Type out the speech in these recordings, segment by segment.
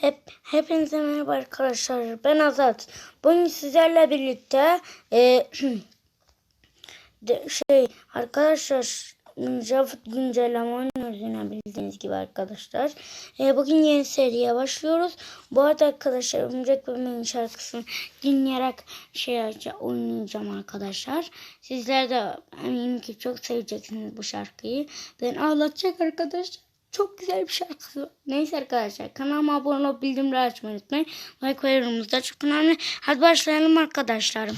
Hep hepinize merhaba arkadaşlar. Ben Azat. Bugün sizlerle birlikte e, de, şey arkadaşlar Java güncelleme oynuyoruz yine bildiğiniz gibi arkadaşlar. E, bugün yeni seriye başlıyoruz. Bu arada arkadaşlar Örümcek Bebek'in şarkısını dinleyerek şey oynayacağım arkadaşlar. Sizler de eminim ki çok seveceksiniz bu şarkıyı. Ben ağlatacak arkadaşlar. Çok güzel bir şarkı. Neyse arkadaşlar kanalıma abone olup bildirimleri açmayı unutmayın. Like ve yorumunuz da çok önemli. Hadi başlayalım arkadaşlarım.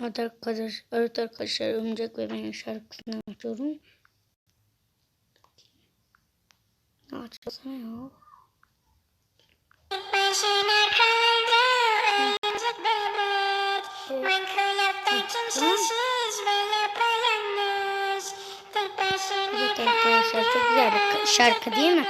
Hadi arkadaş, evet arkadaşlar Örümcek ve benim şarkısını açıyorum. Ne açıyorsun ya? Başına kaldı oyuncak bebek yapayalnız Tek başına Evet arkadaşlar çok güzel bir şarkı değil mi?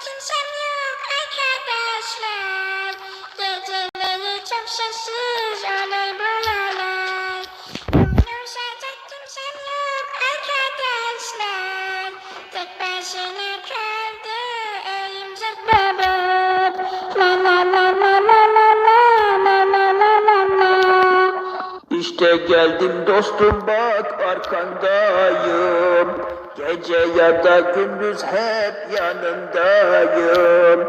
Kimsem yok arkadaşlar. Geceleri çok İşte geldim dostum bak arkandayım. Gece ya da gündüz hep yanındayım.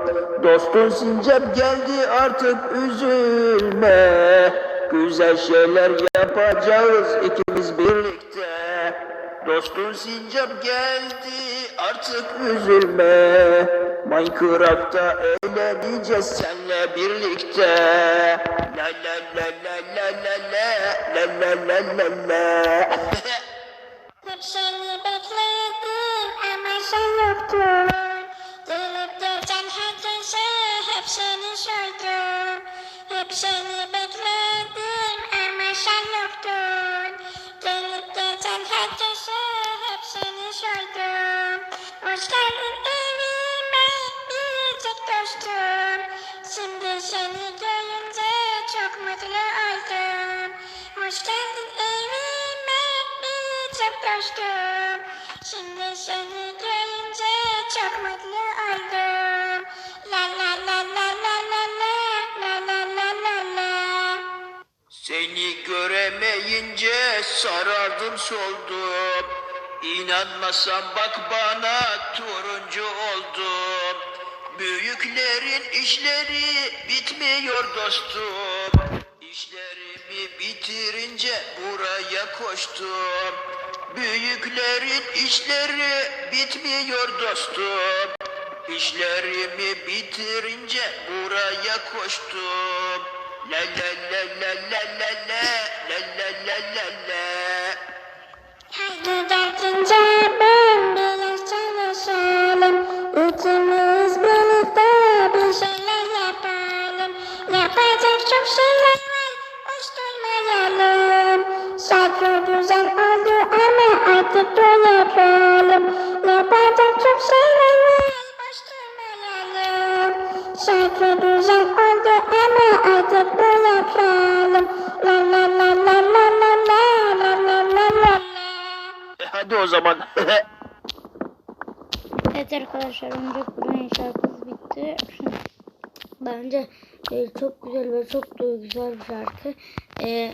Dostun sincap geldi artık üzülme. Güzel şeyler yapacağız ikimiz birlikte Dostun sincap geldi artık üzülme Minecraft'ta eğleneceğiz senle birlikte La la la la la la la la la la la la çok mutlu oldum Hoş geldin evime. Biricik dostum Şimdi seni görünce çok mutlu oldum. La la la la la la la la la la la la. Seni göremeyince sarardım soldum. İnanmasan bak bana turuncu oldum. Büyüklerin işleri bitmiyor dostum İşlerimi bitirince buraya koştum Büyüklerin işleri bitmiyor dostum İşlerimi bitirince buraya koştum La la la la la la la la la la la la Haydi geldince ben biraz çalışalım İkimiz birlikte bir şeyler yapalım Yapacak çok şeyler var Şarkı güzel oldu ama artık dur yapalım Yapacak çok şeyler var Şarkı güzel oldu ama artık dur yapalım La la la la la la la la la la la E hadi o zaman Evet arkadaşlar Örümcek Bebek'in şarkısı bitti. Bence e, çok güzel ve çok duygusal bir şarkı. E,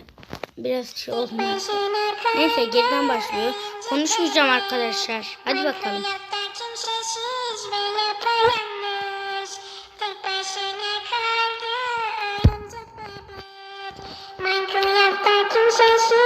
biraz şey olmuyor. Neyse geriden başlıyor. Konuşmayacağım arkadaşlar. Hadi bakalım. Minecraft'ta kimsesiz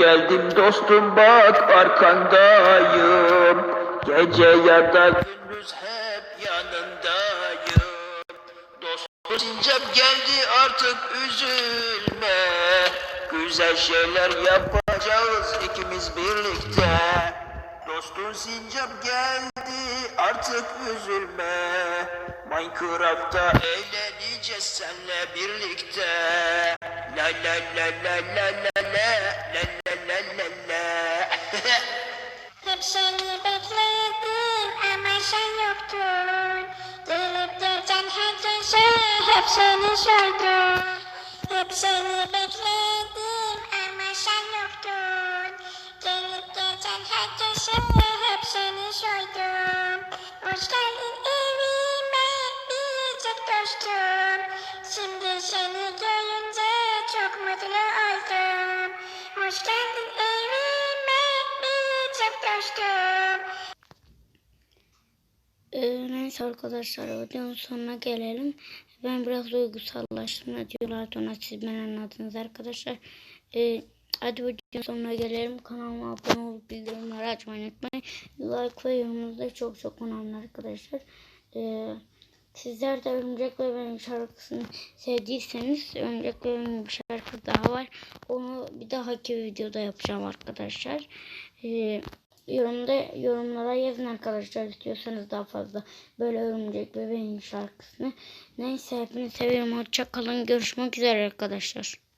geldim dostum bak arkandayım. Gece ya da gündüz hep yanındayım. Dostum sincap geldi artık üzülme. Güzel şeyler yapacağız ikimiz birlikte. Dostum sincap geldi artık üzülme. Minecraft'ta eğleneceğiz senle birlikte. La la la la la la la la hep seni sordum. Hep seni bekledim ama sen yoktun. Gelip geçen herkese hep seni sordum. Hoş geldin evime biricik dostum. Şimdi seni görünce çok mutlu oldum. Hoş geldin evime biricik dostum. Neyse arkadaşlar videonun sonuna gelelim. Ben biraz duygusallaştım. Ne diyorlar ona siz beni anladınız arkadaşlar. Ee, hadi videonun sonuna gelelim. Kanalıma abone olup bildirimleri açmayı unutmayın. Like ve yorumunuz da çok çok önemli arkadaşlar. Ee, sizler de Örümcek ve Benim şarkısını sevdiyseniz Örümcek ve Benim bir şarkı daha var. Onu bir dahaki videoda yapacağım arkadaşlar. Ee, yorumda yorumlara yazın arkadaşlar istiyorsanız daha fazla böyle örümcek bebeğin şarkısını. Neyse hepinizi seviyorum. Hoşça kalın. Görüşmek üzere arkadaşlar.